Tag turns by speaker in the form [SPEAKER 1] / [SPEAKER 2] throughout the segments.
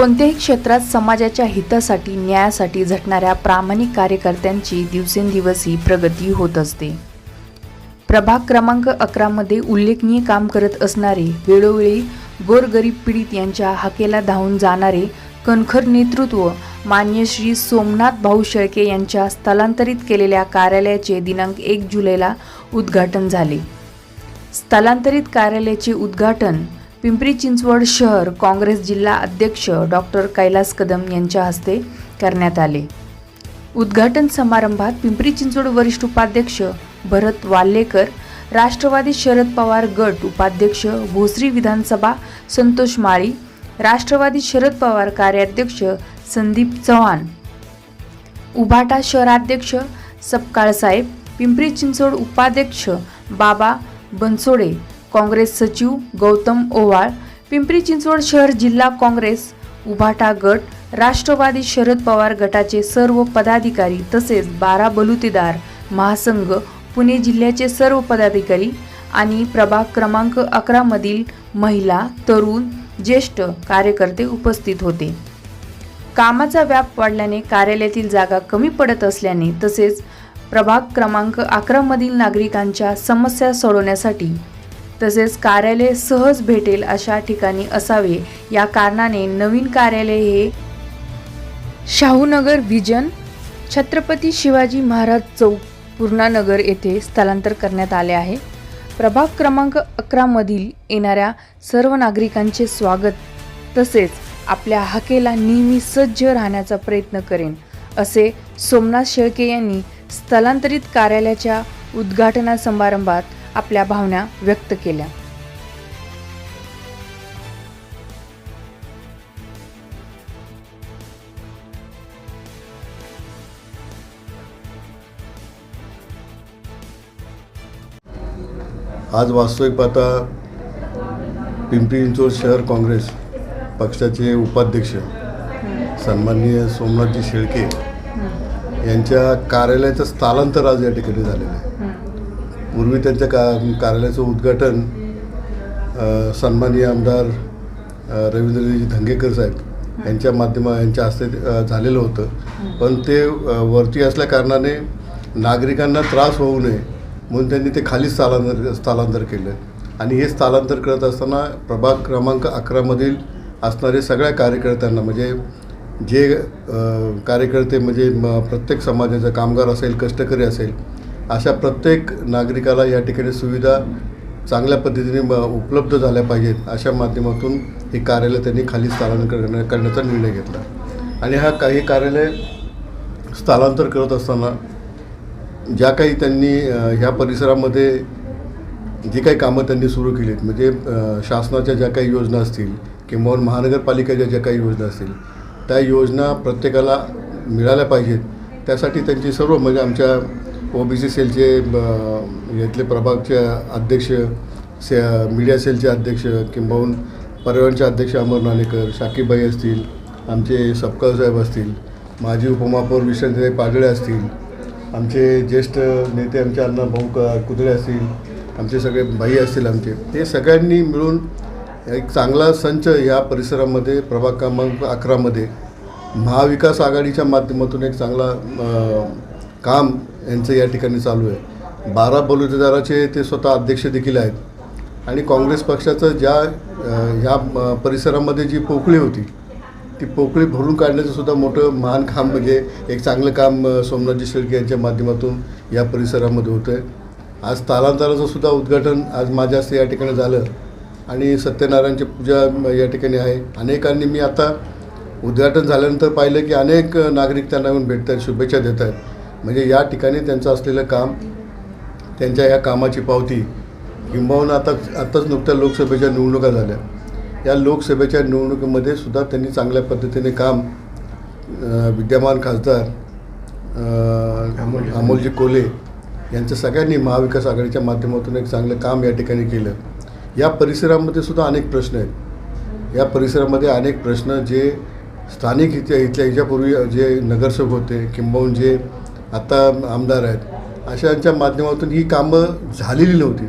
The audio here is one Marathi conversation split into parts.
[SPEAKER 1] कोणत्याही क्षेत्रात समाजाच्या हितासाठी न्यायासाठी झटणाऱ्या प्रामाणिक कार्यकर्त्यांची दिवसेंदिवस ही प्रगती होत असते. प्रभाग क्रमांक अकरामध्ये उल्लेखनीय काम करत असणारे वेळोवेळी गोरगरीब पीडित यांच्या हाकेला धावून जाणारे कणखर नेतृत्व मान्य श्री सोमनाथ भाऊ शेळके यांच्या स्थलांतरित केलेल्या कार्यालयाचे दिनांक एक जुलैला उद्घाटन झाले. स्थलांतरित कार्यालयाचे उद्घाटन पिंपरी चिंचवड शहर काँग्रेस जिल्हा अध्यक्ष डॉक्टर कैलास कदम यांच्या हस्ते करण्यात आले. उद्घाटन समारंभात पिंपरी चिंचवड वरिष्ठ उपाध्यक्ष भरत वाल्लेकर राष्ट्रवादी शरद पवार गट उपाध्यक्ष भोसरी विधानसभा संतोष माळी राष्ट्रवादी शरद पवार कार्याध्यक्ष संदीप चव्हाण उभाटा शहराध्यक्ष सपकाळसाहेब पिंपरी चिंचवड उपाध्यक्ष बाबा बनसोडे काँग्रेस सचिव गौतम ओवाळ पिंपरी चिंचवड शहर जिल्हा काँग्रेस उभाटा गट राष्ट्रवादी शरद पवार गटाचे सर्व पदाधिकारी तसेच बारा बलुतेदार महासंघ पुणे जिल्ह्याचे सर्व पदाधिकारी आणि प्रभाग क्रमांक अकरामधील महिला तरुण ज्येष्ठ कार्यकर्ते उपस्थित होते. कामाचा व्याप वाढल्याने कार्यालयातील जागा कमी पडत असल्याने तसेच प्रभाग क्रमांक अकरामधील नागरिकांच्या समस्या सोडवण्यासाठी तसेच कार्यालय सहज भेटेल अशा ठिकाणी असावे. या कारणाने नवीन कार्यालय हे शाहूनगर विजन छत्रपती शिवाजी महाराज चौक पूर्णानगर येथे स्थलांतर करण्यात आले आहे. प्रभाग क्रमांक अकरामधील येणाऱ्या सर्व नागरिकांचे स्वागत. तसेच आपल्या हाकेला नेहमी सज्ज राहण्याचा प्रयत्न करेन असे सोमनाथ शेळके यांनी स्थलांतरित कार्यालयाच्या उद्घाटना समारंभात आपल्या भावना व्यक्त केल्या.
[SPEAKER 2] आज वास्तविक पाहता पिंपरी चिंचवड शहर काँग्रेस पक्षाचे उपाध्यक्ष सन्माननीय सोमनाथजी शेळके यांच्या कार्यालयाचं स्थलांतर आज या ठिकाणी झालेलं आहे. पूर्वी त्यांच्या का कार्यालयाचं उद्घाटन सन्माननीय आमदार रवींद्रजी धंगेकर साहेब यांच्या माध्यमा यांच्या हस्ते झालेलं होतं. पण ते वरती असल्या कारणाने नागरिकांना त्रास होऊ नये म्हणून त्यांनी ते खाली स्थलांतर स्थलांतर केलं. आणि हे स्थलांतर करत असताना प्रभाग क्रमांक अकरामधील असणारे सगळ्या कार्यकर्त्यांना म्हणजे जे कार्यकर्ते म्हणजे म प्रत्येक समाजाचा कामगार असेल कष्टकरी असेल अशा प्रत्येक नागरिकाला या ठिकाणी सुविधा चांगल्या पद्धतीने म उपलब्ध झाल्या पाहिजेत अशा माध्यमातून हे कार्यालय त्यांनी खाली स्थलांतर करण्या करण्याचा निर्णय घेतला. आणि हा काही कार्यालय स्थलांतर करत असताना ज्या काही त्यांनी ह्या परिसरामध्ये जी काही कामं त्यांनी सुरू केलीत म्हणजे शासनाच्या ज्या काही योजना असतील किंवा महानगरपालिकेच्या ज्या काही योजना असतील त्या योजना प्रत्येकाला मिळाल्या पाहिजेत. त्यासाठी त्यांची सर्व म्हणजे आमच्या ओ बी सी सेलचे ब- यातले प्रभागचे अध्यक्ष से मीडिया सेलचे अध्यक्ष किंबहुन पर्यावरणचे अध्यक्ष अमर नालेकर शाकीबाई असतील आमचे सपकाळ साहेब असतील माजी उपमहापौर विश्वनाथ पागळे असतील आमचे ज्येष्ठ नेते आमचे अण्णा भाऊ कुदळे असतील आमचे सगळे भाई असतील आमचे हे सगळ्यांनी मिळून एक चांगला संच या परिसरामध्ये प्रभाग क्रमांक अकरामध्ये महाविकास आघाडीच्या माध्यमातून एक चांगला काम यांचं या ठिकाणी चालू आहे. बारा बलुतेदाराचे ते स्वतः अध्यक्ष देखील आहेत. आणि काँग्रेस पक्षाचं ज्या ह्या परिसरामध्ये जी पोकळी होती ती पोकळी भरून काढण्याचं सुद्धा मोठं महान काम म्हणजे एक चांगलं काम सोमनाथजी शेळके यांच्या माध्यमातून या परिसरामध्ये होतं आहे आज स्थलांतराचं सुद्धा उद्घाटन आज माझ्या हस्ते या ठिकाणी झालं. आणि सत्यनारायणची पूजा या ठिकाणी आहे. अनेकांनी मी आता उद्घाटन झाल्यानंतर पाहिलं की अनेक नागरिक त्यांना येऊन भेटत आहेत शुभेच्छा देत आहेत म्हणजे या ठिकाणी त्यांचं असलेलं काम त्यांच्या या कामाची पावती किंबहुना आता आत्ताच नुकत्या लोकसभेच्या निवडणुका झाल्या. या लोकसभेच्या निवडणुकीमध्ये सुद्धा त्यांनी चांगल्या पद्धतीने काम विद्यमान खासदार अमोलजी. कोले यांच्या सगळ्यांनी महाविकास आघाडीच्या माध्यमातून एक चांगलं काम या ठिकाणी केलं. या परिसरामध्ये सुद्धा अनेक प्रश्न आहेत. या परिसरामध्ये अनेक प्रश्न जे स्थानिक इथल्या इथल्या ह्याच्यापूर्वी जे नगरसेवक होते किंबहुन जे आत्ता आमदार आहेत. अशांच्या माध्यमातून ही कामं झालेली नव्हती.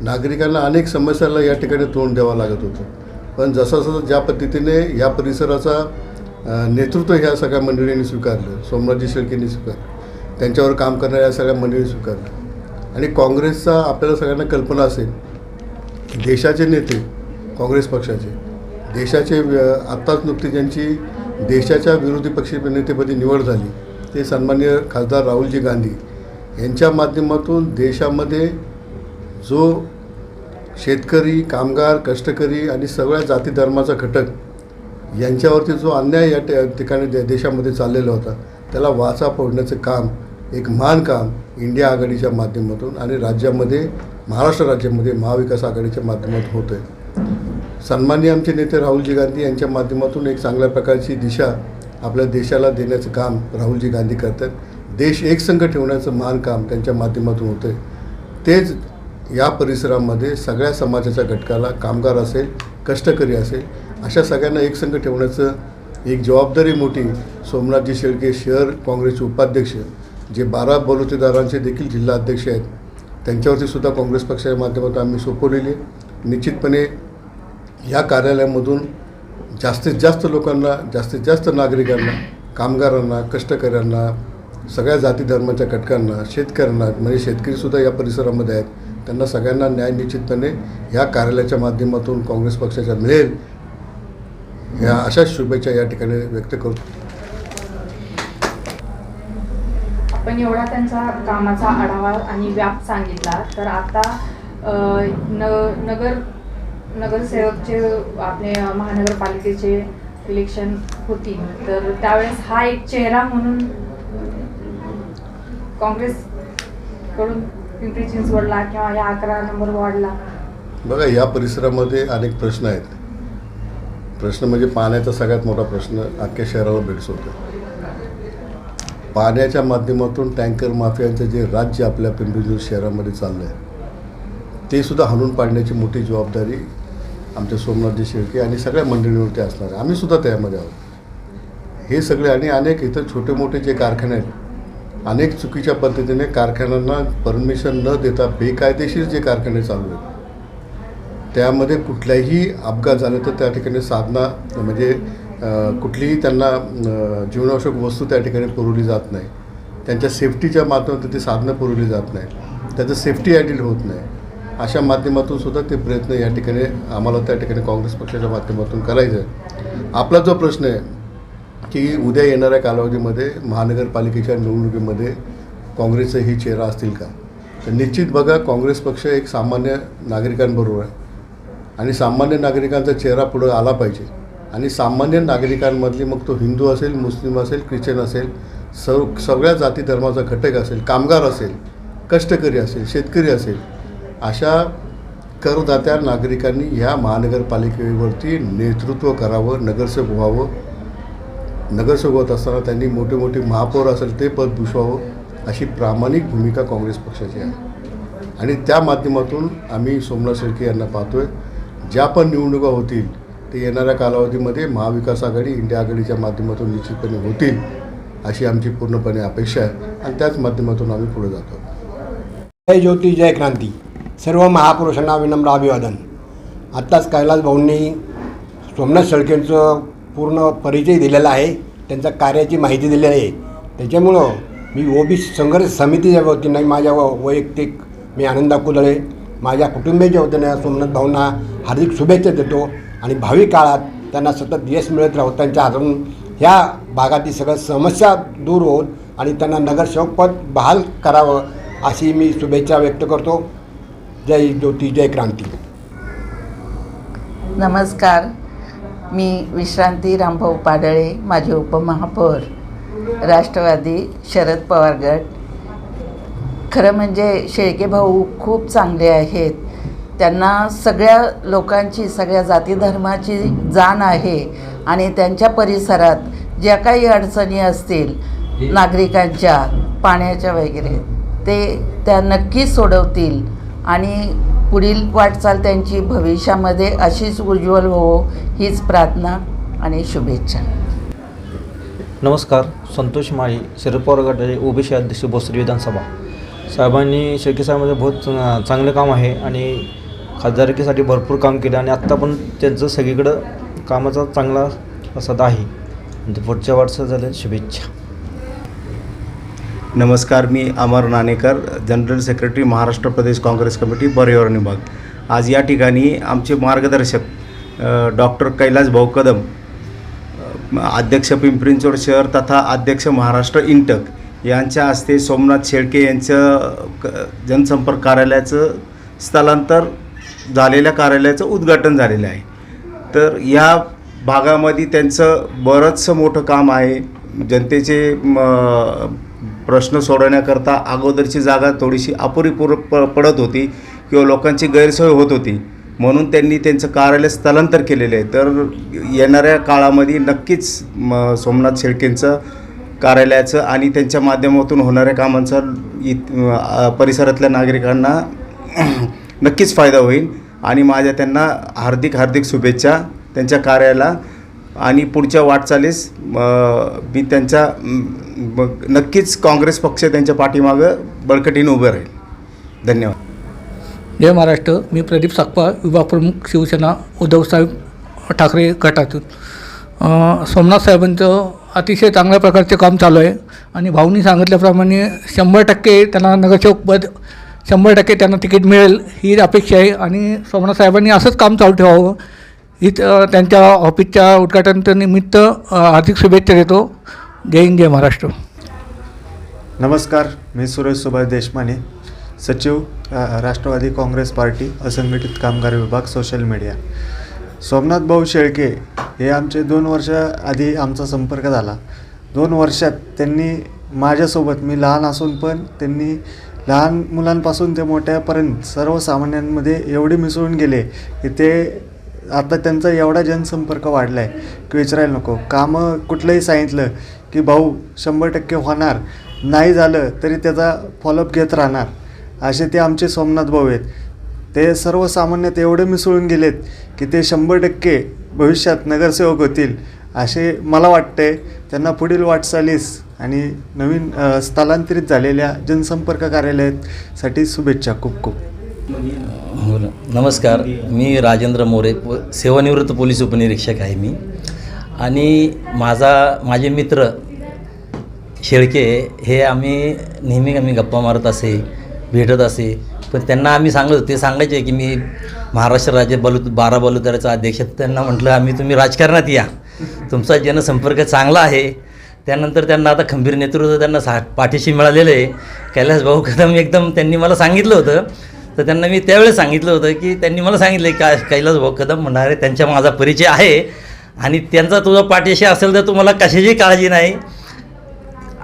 [SPEAKER 2] नागरिकांना अनेक समस्याला या ठिकाणी तोंड द्यावं लागत होतं. पण जसं जसं ज्या पद्धतीने या परिसराचा नेतृत्व ह्या सगळ्या मंडळींनी स्वीकारलं सोमनाथजी शेळकेंनी स्वीकारलं त्यांच्यावर काम करणाऱ्या या सगळ्या मंडळींनी स्वीकारलं. आणि काँग्रेसचा आपल्याला सगळ्यांना कल्पना असेल देशाचे नेते काँग्रेस पक्षाचे देशाचे व्य- आत्ताच नुकती ज्यांची देशाच्या विरोधी पक्ष नेतेपदी निवड झाली ते सन्मान्य खासदार राहुलजी गांधी यांच्या माध्यमातून देशामध्ये जो शेतकरी कामगार कष्टकरी आणि सगळ्या जाती धर्माचा घटक यांच्यावरती जो अन्याय या ठिकाणी दे देशामध्ये चाललेला होता त्याला वाचा फोडण्याचं काम एक महान काम इंडिया आघाडीच्या माध्यमातून आणि राज्यामध्ये महाराष्ट्र राज्यामध्ये महाविकास आघाडीच्या माध्यमातून होतं आहे सन्माननीय आमचे नेते राहुलजी गांधी यांच्या माध्यमातून एक चांगल्या प्रकारची दिशा आपल्या देशाला देण्याचं काम राहुलजी गांधी करतात. देश एकसंघ ठेवण्याचं महान काम त्यांच्या माध्यमातून होतं आहे तेच या परिसरामध्ये सगळ्या समाजाच्या घटकाला कामगार असेल कष्टकरी असेल अशा सगळ्यांना एकसंघ ठेवण्याचं एक जबाबदारी मोठी सोमनाथजी शेळके शहर काँग्रेसचे उपाध्यक्ष जे बारा बलुतेदारांचे देखील जिल्हा अध्यक्ष आहेत. त्यांच्यावरती सुद्धा काँग्रेस पक्षाच्या माध्यमातून आम्ही सोपवलेली निश्चितपणे या कार्यालयामधून जास्तीत जास्त लोकांना जास्तीत जास्त नागरिकांना कामगारांना कष्टकऱ्यांना सगळ्या जाती धर्माच्या घटकांना शेतकऱ्यांना म्हणजे शेतकरीसुद्धा या परिसरामध्ये आहेत त्यांना सगळ्यांना न्याय निश्चितपणे या कार्यालयाच्या माध्यमातून काँग्रेस पक्षाच्या मिळेल. ह्या अशा शुभेच्छा या ठिकाणी व्यक्त करतो.
[SPEAKER 1] आपण एवढा त्यांचा कामाचा आढावा आणि व्याप सांगितला तर आता न नगर नगरसेवकचे आपले महानगरपालिकेचे इलेक्शन होती. तर त्यावेळेस हा एक चेहरा म्हणून काँग्रेसकडून पिंपरी चिंचवडला किंवा या अकरा नंबर वॉर्डला.
[SPEAKER 2] बघा या परिसरामध्ये अनेक प्रश्न आहेत. प्रश्न म्हणजे पाण्याचा सगळ्यात मोठा प्रश्न अख्ख्या शहराला भेडसवतो पाण्याच्या माध्यमातून टँकर माफियांचं जे राज्य आपल्या पिंपरी शहरामध्ये चाललं आहे ते सुद्धा हाणून पाडण्याची मोठी जबाबदारी आमच्या सोमनाथजी शेळके आणि सगळ्या मंडळीवरती असणार आम्ही सुद्धा त्यामध्ये आहोत. हे सगळे आणि अनेक इतर छोटे मोठे जे कारखाने आहेत अनेक चुकीच्या पद्धतीने कारखान्यांना परमिशन न देता बेकायदेशीर जे कारखाने चालू आहेत त्यामध्ये कुठलाही अपघात झाला तर त्या ठिकाणी साधना म्हणजे कुठलीही त्यांना जीवनावश्यक वस्तू त्या ठिकाणी पुरवली जात नाही. त्यांच्या सेफ्टीच्या माध्यमातून ती साधनं पुरवली जात नाही. त्याचं सेफ्टी ॲडिट होत नाही. अशा माध्यमातून सुद्धा ते प्रयत्न या ठिकाणी आम्हाला त्या ठिकाणी काँग्रेस पक्षाच्या माध्यमातून करायचं आहे आपला जो प्रश्न आहे की उद्या येणाऱ्या कालावधीमध्ये महानगरपालिकेच्या निवडणुकीमध्ये काँग्रेसचाही चेहरा असतील का? तर निश्चित बघा काँग्रेस पक्ष एक सामान्य नागरिकांबरोबर आहे. आणि सामान्य नागरिकांचा चेहरा पुढं आला पाहिजे. आणि सामान्य नागरिकांमधली मग तो हिंदू असेल मुस्लिम असेल ख्रिश्चन असेल सर्व सगळ्या जाती धर्माचा घटक असेल कामगार असेल कष्टकरी असेल शेतकरी असेल अशा करदात्या नागरिकांनी ह्या महानगरपालिकेवरती नेतृत्व करावं नगरसेवक व्हावं. नगरसेवक होत असताना त्यांनी मोठे मोठे महापौर असेल ते पद भूषवावं अशी प्रामाणिक भूमिका काँग्रेस पक्षाची आहे. आणि त्या माध्यमातून आम्ही सोमनाथ शेळके यांना पाहतोय ज्या पण निवडणुका होतील ते येणाऱ्या कालावधीमध्ये महाविकास आघाडी इंडिया आघाडीच्या माध्यमातून निश्चितपणे होतील अशी आमची पूर्णपणे अपेक्षा आहे. आणि त्याच माध्यमातून आम्ही पुढे जातो
[SPEAKER 3] जय ज्योती जय क्रांती. सर्व महापुरुषांना विनम्र अभिवादन. आत्ताच कैलास भाऊंनी सोमनाथ शेळकेंचं पूर्ण परिचय दिलेला आहे. त्यांच्या कार्याची माहिती दिलेली आहे. त्याच्यामुळं मी ओबीसी संघर्ष समितीच्या वतीनं माझ्या व वैयक्तिक मी आनंदा कुदळे माझ्या कुटुंबियाच्या वतीनं सोमनाथ भाऊंना हार्दिक शुभेच्छा देतो आणि भावी काळात त्यांना सतत यश मिळत राहू त्यांच्या हातून ह्या भागातील सगळ्या समस्या दूर होऊन आणि त्यांना नगरसेवकपद बहाल करावं अशी मी शुभेच्छा व्यक्त करतो. जय ज्योती जय क्रांती.
[SPEAKER 4] नमस्कार. मी विश्रांती रामभाऊ पाडळे माझे उपमहापौर राष्ट्रवादी शरद पवार गट. खरं म्हणजे शेळके भाऊ खूप चांगले आहेत. त्यांना सगळ्या लोकांची सगळ्या जाती धर्माची जाण आहे आणि त्यांच्या परिसरात ज्या काही अडचणी असतील नागरिकांच्या पाण्याच्या वगैरे ते त्या नक्की सोडवतील. आणि पुढील वाटचाल त्यांची भविष्यामध्ये अशीच उज्ज्वल हो हीच प्रार्थना आणि शुभेच्छा.
[SPEAKER 5] नमस्कार संतोष माळी शरद पवार गटाचे ओबीसी अध्यक्ष भोसरी विधानसभा. साहेबांनी शेळके साहेबांचं बहुत चांगलं काम आहे आणि खासदारकीसाठी भरपूर काम केलं आणि आत्ता पण त्यांचं सगळीकडं कामाचा चांगला असा आहे म्हणजे पुढच्या वाटचाल शुभेच्छा.
[SPEAKER 6] नमस्कार मी Amar Nanekar general secretary Maharashtra Pradesh Congress committee बरेवर विभाग आज या ठिकाणी आमचे मार्गदर्शक डॉक्टर कैलास भाऊ कदम अध्यक्ष पिंपरींचोड शहर तथा अध्यक्ष महाराष्ट्र इंटक यांच्या हस्ते सोमनाथ शेळके यांचं क जनसंपर्क कार्यालयाचं स्थलांतर झालेल्या कार्यालयाचं उद्घाटन झालेलं आहे. तर या भागामध्ये त्यांचं बरंचसं मोठं काम आहे. जनतेचे म, प्रश्न सोडवण्याकरता अगोदरची जागा थोडीशी अपुरी पुर प पडत होती किंवा लोकांची गैरसोय होत होती. म्हणून त्यांनी त्यांचं कार्यालय स्थलांतर केलेलं आहे. तर येणाऱ्या काळामध्ये नक्कीच म सोमनाथ शेळकेंचं कार्यालयाचं आणि त्यांच्या माध्यमातून होणाऱ्या कामांचा इत परिसरातल्या नागरिकांना नक्कीच फायदा होईल. आणि माझ्या त्यांना हार्दिक हार्दिक शुभेच्छा त्यांच्या कार्याला. आणि पुढच्या वाटचालीस मी त्यांच्या मग नक्कीच काँग्रेस पक्ष त्यांच्या पाठीमागं बळकटीनं उभं राहील. धन्यवाद.
[SPEAKER 7] जय महाराष्ट्र. मी प्रदीप साकपा विभाग प्रमुख शिवसेना उद्धवसाहेब ठाकरे गटातून. सोमनाथ साहेबांचं अतिशय चांगल्या प्रकारचे काम चालू आहे आणि भाऊनी सांगितल्याप्रमाणे शंभर टक्के त्यांना नगरसेवक पद शंभर टक्के त्यांना तिकीट मिळेल ही अपेक्षा आहे आणि सोमनाथ साहेबांनी असंच काम चालू ठेवावं. ही त्यांच्या ऑफिसच्या उद्घाटनाच्या निमित्त हार्दिक शुभेच्छा देतो. जय हिंद जय महाराष्ट्र.
[SPEAKER 8] नमस्कार मी सुरेश सुभाष देशमाने सचिव राष्ट्रवादी काँग्रेस पार्टी असंघटित कामगार विभाग सोशल मीडिया. सोमनाथ भाऊ शेळके हे आमचे दोन वर्ष आधी आमचा संपर्क झाला. दोन वर्षात त्यांनी माझ्यासोबत मी लहान असून पण त्यांनी लहान मुलांपासून ते मोठ्यापर्यंत सर्वसामान्यांमध्ये एवढे मिसळून गेले की ते आता त्यांचा एवढा जनसंपर्क वाढला आहे की विचारायला नको. कामं कुठलंही सांगितलं की भाऊ शंभर टक्के होणार. नाही झालं तरी त्याचा फॉलोअप घेत राहणार. असे ते आमचे सोमनाथ भाऊ आहेत. ते सर्वसामान्यात एवढे मिसळून गेलेत की ते शंभर टक्के भविष्यात नगरसेवक होतील असे मला वाटते त्यांना पुढील वाटचालीस आणि नवीन स्थलांतरित झालेल्या जनसंपर्क कार्यालयासाठी शुभेच्छा. खूप खूप.
[SPEAKER 9] हो नमस्कार. मी राजेंद्र मोरे सेवानिवृत्त पोलीस उपनिरीक्षक आहे मी. आणि माझा माझे मित्र शेळके हे आम्ही नेहमी आम्ही गप्पा मारत असे भेटत असे. पण त्यांना आम्ही सांगत ते सांगायचे की मी महाराष्ट्र राज्य बलु बारा बलुताराचा अध्यक्ष त्यांना म्हटलं आम्ही तुम्ही राजकारणात या. तुमचा जनसंपर्क चांगला आहे. त्यानंतर त्यांना आता खंबीर नेतृत्व त्यांना सा पाठीशी मिळालेलं आहे. कैलास भाऊ कदम एकदम त्यांनी मला सांगितलं होतं. तर त्यांना मी त्यावेळेस सांगितलं होतं की त्यांनी मला सांगितलं की का कैलास भाऊ कदम म्हणणारे त्यांच्या माझा परिचय आहे. आणि त्यांचा तुझा पाठीशी असेल तर तुम्हाला कशाची काळजी नाही.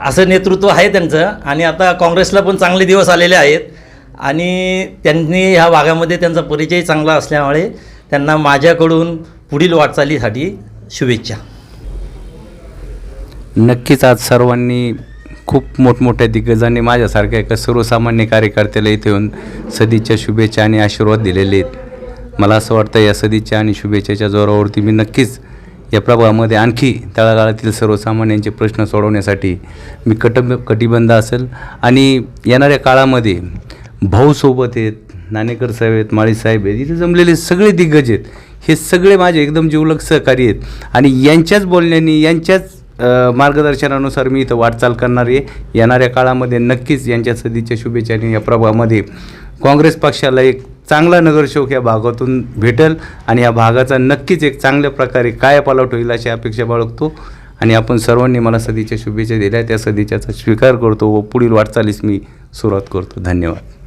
[SPEAKER 9] असं नेतृत्व आहे त्यांचं. आणि आता काँग्रेसला पण चांगले दिवस आलेले आहेत. आणि त्यांनी ह्या भागामध्ये त्यांचा परिचय चांगला असल्यामुळे त्यांना माझ्याकडून पुढील वाटचालीसाठी शुभेच्छा.
[SPEAKER 10] नक्कीच आज सर्वांनी खूप मोठमोठ्या दिग्गजांनी माझ्यासारख्या एका सर्वसामान्य कार्यकर्त्याला इथे येऊन सदीच्या शुभेच्छा आणि आशीर्वाद दिलेले आहेत. मला असं वाटतं या सदीच्या आणि शुभेच्छेच्या जोरावरती मी नक्कीच या प्रभावामध्ये आणखी तळागाळातील सर्वसामान्यांचे प्रश्न सोडवण्यासाठी मी कटब कटिबंध असेल. आणि येणाऱ्या काळामध्ये भाऊसोबत आहेत नाणेकर साहेब आहेत माळीसाहेब आहेत इथे जमलेले सगळे दिग्गज आहेत. हे सगळे माझे एकदम जिवलग सहकारी आहेत. आणि यांच्याच बोलण्याने यांच्याच मार्गदर्शनानुसार मी इथं वाटचाल करणार आहे. येणाऱ्या काळामध्ये नक्कीच यांच्या सदीच्या शुभेच्छाने या प्रभावामध्ये काँग्रेस पक्षाला एक चांगला नगरसेवक या भागातून भेटेल आणि या भागाचा नक्कीच एक चांगल्या प्रकारे कायापालट होईल अशी अपेक्षा बाळगतो. आणि आपण सर्वांनी मला सदिच्छा शुभेच्छा दिल्या. त्या सदिच्छाचा स्वीकार करतो व पुढील वाटचालीस मी सुरुवात करतो. धन्यवाद.